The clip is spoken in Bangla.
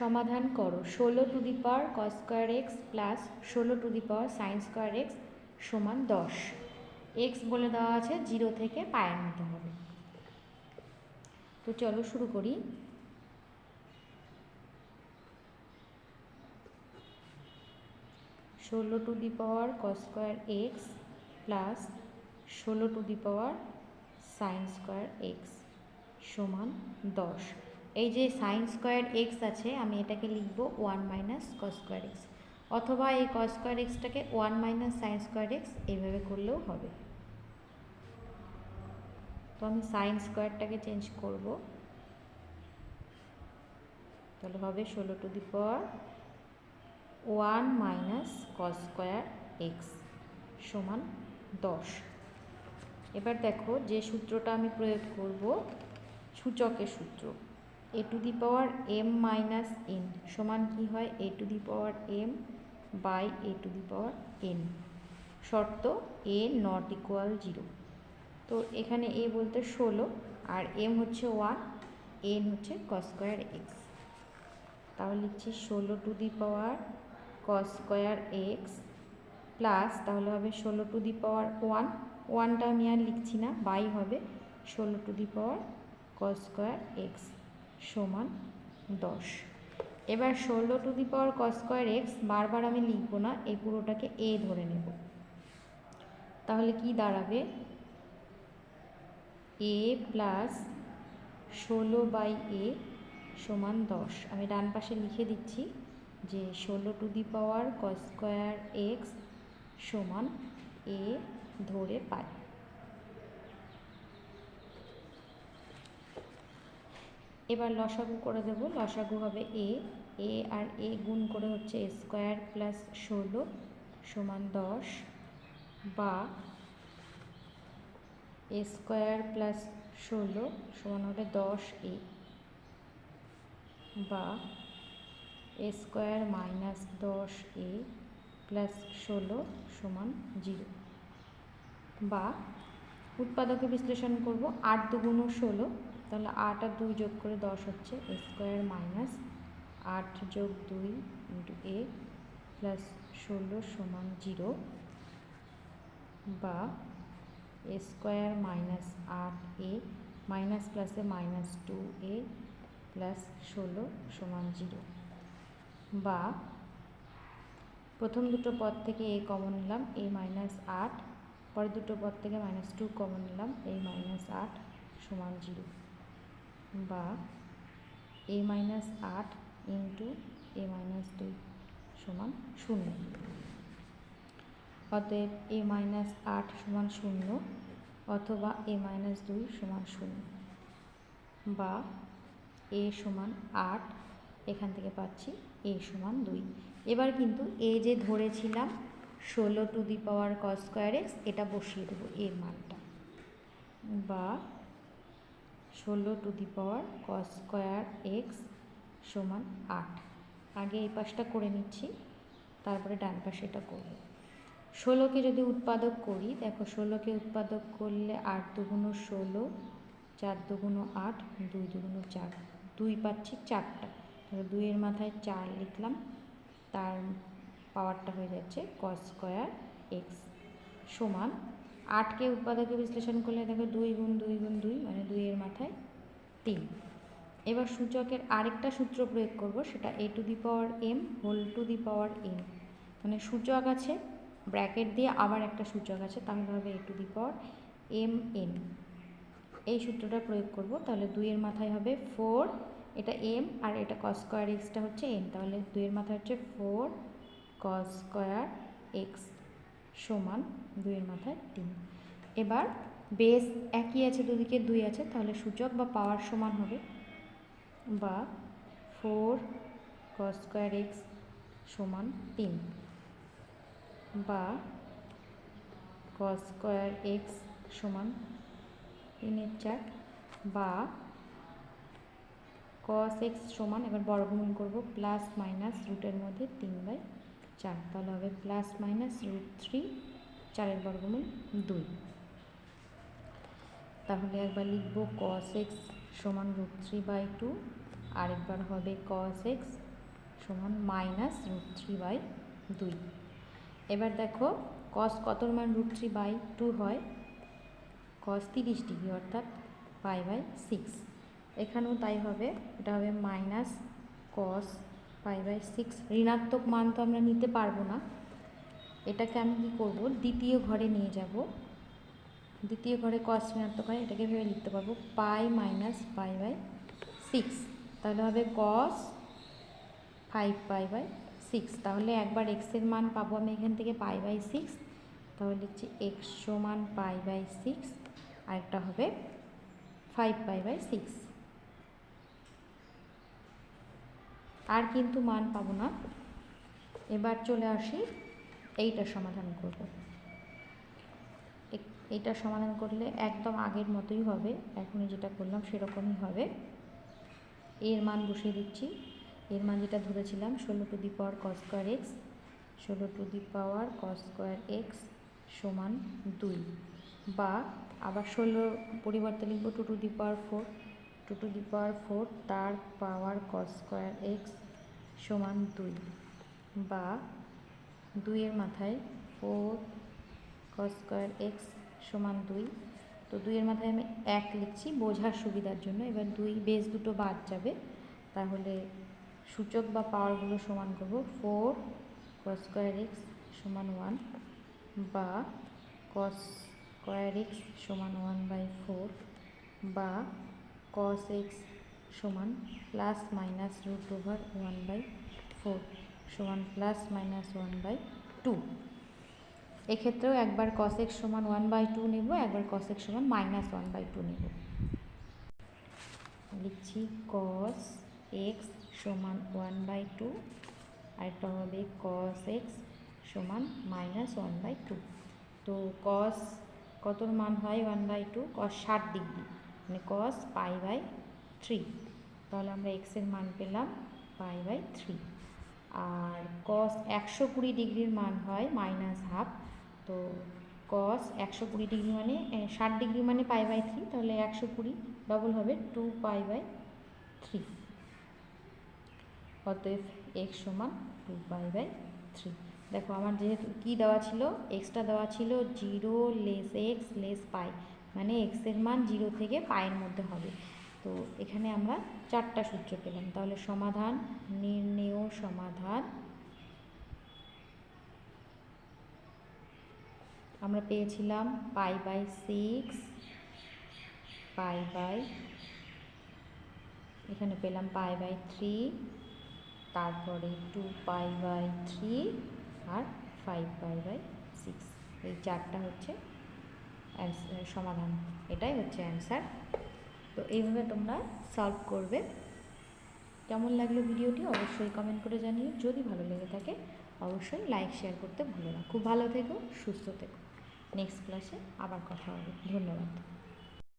সমাধান করো। ষোলো to the power cos square x plus ষোলো to the power sine square x সমান দশ। এক্স বলে দেওয়া আছে জিরো থেকে পায়ের নিতে হবে। তো চলো শুরু করি। ষোলো to the power cos square x plus ষোলো to the power sine square x সমান দশ। এই যে সাইন স্কোয়ার এক্স আছে, আমি এটাকে লিখব one minus cos square x অথবা এই cos square এক্সটাকে one minus sine square x এইভাবে করলেও হবে। তো আমি সাইন স্কোয়ারটাকে চেঞ্জ করব। তাহলে হবে ষোলো to the power one minus cos square x সমান দশ। এবার দেখো যে সূত্রটা আমি প্রয়োগ করব, সূচকের সূত্র। A to the power m minus n সমান কি হয়? A to the power m by a to the power n শর্ত এ নট ইকুয়াল জিরো তো এখানে এ বলতে ষোলো, আর এম হচ্ছে ওয়ান এন হচ্ছে কস স্কোয়ার এক্স তাহলে লিখছি ষোলো to the power cos square x plus তাহলে হবে ষোলো টু দি পাওয়ার ওয়ান ওয়ানটা আমি আর লিখছি না বাই হবে ষোলো to the power cos square x সমান দশ। এবার ষোলো to the power cos square x বারবার আমি লিখব না, এই পুরোটাকে এ ধরে নেব। তাহলে কি দাঁড়াবে? এ প্লাস ষোলো বাই এ সমান দশ। আমি ডান পাশে লিখে দিচ্ছি যে ষোলো to the power cos square x সমান এ ধরে পাই। এবার লসাগু করে দেব। লসাগু হবে এ এ আর এ গুণ করে হচ্ছে স্কোয়ার প্লাস ষোলো সমান দশ বা এ স্কোয়ার প্লাস ষোলো সমান হবে দশ এ বা এ স্কোয়ার মাইনাস দশ এ প্লাস ষোলো সমান জিরো বা উৎপাদকে বিশ্লেষণ করব। আট দুগুণ ষোলো তাহলে আট আর দুই যোগ করে দশ হচ্ছে এ স্কোয়ার মাইনাস আট যোগ দুই ইন্টু এ প্লাস ষোলো সমান জিরো বা এ স্কোয়ার মাইনাস আট এ মাইনাস প্লাসে মাইনাস টু এ প্লাস ষোলো সমান জিরো বা প্রথম দুটো পদ থেকে এ কমন নিলাম, এ মাইনাস আট, পরের দুটো পদ থেকে মাইনাস টু কমন নিলাম, এ মাইনাস আট সমান জিরো। বা এ মাইনাস আট ইন্টু এ মাইনাস দুই সমান শূন্য। অতএব এ মাইনাস আট সমান শূন্য অথবা এ মাইনাস দুই সমান শূন্য বা এ সমান আট, এখান থেকে পাচ্ছি এ সমান দুই। এবার কিন্তু এ যে ধরেছিলাম ষোলো to the power cos square x এটা বসিয়ে দেবো এর মানটা। বা ষোলো to the power cos square x সমান আট। আগে এই পাশটা করে নিচ্ছি, তারপরে ডান পাশে এটা করব। ষোলোকে যদি উৎপাদক করি, দেখো ষোলোকে উৎপাদক করলে আট দুগুণ ষোলো, চার দুগুণ আট, দুই দুগুণ চার। দুই পাচ্ছি চারটা। তাহলে দুইয়ের মাথায় চার লিখলাম, তার পাওয়ারটা হয়ে যাচ্ছে কস স্কোয়ার এক্স সমান আটকে উৎপাদকে বিশ্লেষণ করলে দেখো দুই গুণ দুই গুণ দুই মানে দুইয়ের মাথায় তিন। এবার সূচকের আরেকটা সূত্র প্রয়োগ করব, সেটা a to the power m whole to the power m মানে সূচক আছে, ব্র্যাকেট দিয়ে আবার একটা সূচক আছে, তাহলে হবে a to the power m n এই সূত্রটা প্রয়োগ করব, তাহলে দুইয়ের মাথায় হবে ফোর এটা এম আর এটা কস স্কোয়ার এক্সটা হচ্ছে এন তাহলে দুইয়ের মাথায় হচ্ছে ফোর কস স্কোয়ার এক্স সমান দুইয়ের মাথায় তিন। এবার বেস একই আছে দুদিকে, দুই আছে, তাহলে সূচক বা পাওয়ার সমান হবে বা ফোর কস স্কোয়ার এক্স সমান তিন বা কস স্কোয়ার এক্স সমান তিনের চার বা কস এক্স সমান, এবার বর্গমূল করব প্লাস মাইনাস রুটের মধ্যে তিন বাই চার, তাহলে হবে প্লাস মাইনাস রুট থ্রি চারের বর্গমূল দুই। তাহলে একবার লিখব কস এক্স সমান রুট থ্রি বাই টু আরেকবার হবে কস এক্স সমান মাইনাস রুট থ্রি বাই দুই। এবার দেখো কস কতর মান রুট থ্রি বাই টু হয়? কস তিরিশ ডিগ্রি, অর্থাৎ পাই বাই সিক্স এখানেও তাই হবে, এটা হবে minus cos pi by six ঋণাত্মক মান তো আমরা নিতে পারব না। এটাকে আমি কী করব? দ্বিতীয় ঘরে নিয়ে যাব। দ্বিতীয় ঘরে কস ঋণাত্মক হয়, এটাকে ভেবে লিখতে পারব pi minus pi by six তাহলে হবে cos five pi by six তাহলে একবার এক্সের মান পাবো আমি এখান থেকে পাই বাই সিক্স তাহলে হচ্ছে এক্স সমান পাই বাই সিক্স আরেকটা হবে ফাইভ পাই বাই সিক্স আর কিন্তু মান পাবো না। এবার চলে আসি এইটার সমাধান করব। এইটার সমাধান করলে একদম আগের মতোই হবে, এখনই যেটা করলাম সেরকমই হবে। এর মান বসিয়ে দিচ্ছি। এর মান যেটা ধরেছিলাম, ষোলো to the power cos square x ষোলো to the power cos square x সমান দুই। বা আবার ষোলো পরিবর্তে লিখব two to the power four two to the power four? তার পাওয়ার কস স্কোয়ার এক্স সমান দুই বা দুইয়ের মাথায় ফোর কস স্কোয়ার এক্স সমান দুই। তো দুইয়ের মাথায় আমি এক লিখছি, বোঝার সুবিধার জন্য। এবার দুই বেস দুটো বাদ যাবে, তাহলে সূচক বা পাওয়ারগুলো সমান করব। ফোর কস স্কোয়ার এক্স সমান ওয়ান বা কস স্কোয়ার এক্স সমান ওয়ান বাই ফোর বা কস এক্স সমান plus minus root over one by four সমান plus minus one by two এক্ষেত্রেও একবার কস এক্স সমান ওয়ান বাই টু নেব, একবার কস এক্স সমান মাইনাস ওয়ান বাই টু নেব। লিখছি কস এক্স সমান ওয়ান বাই টু আরেকটা হবে কস এক্স সমান মাইনাস ওয়ান বাই টু তো কস কতর মান হয় ওয়ান বাই টু কস ষাট ডিগ্রি মানে কস পাই বাই থ্রি তাহলে আমরা এক্সের মান পেলাম পাই বাই থ্রি আর কস একশো কুড়ি ডিগ্রির মান হয় মাইনাস হাফ তো কস একশো কুড়ি ডিগ্রি মানে ষাট ডিগ্রি মানে পাই বাই থ্রি তাহলে একশো কুড়ি ডবল হবে টু পাই বাই থ্রি অতএব এক্স সমান টু পাই বাই থ্রি দেখো আমার যেহেতু কী দেওয়া ছিল? এক্সটা দেওয়া ছিল zero less x less pi মানে এক্সের মান জিরো থেকে পায়ের মধ্যে হবে। তো এখানে আমরা চারটা সূত্র পেলাম। তাহলে সমাধান, নির্ণেয় সমাধান আমরা পেয়েছিলাম pi by six pi by এখানে পেলাম পাই বাই থ্রি তারপরে টু পাই বাই থ্রি আর ফাইভ পাই বাই সিক্স এই চারটা হচ্ছে সমাধান। এটাই হচ্ছে অ্যান্সার তো এইভাবে তোমরা সলভ করবে। কেমন লাগল ভিডিওটি অবশ্যই কমেন্ট করে জানিও। যদি ভালো লেগে থাকে, অবশ্যই লাইক শেয়ার করতে ভুলো না। খুব ভালো থেকো, সুস্থ থেকো। নেক্সট ক্লাসে আবার কথা হবে। ধন্যবাদ।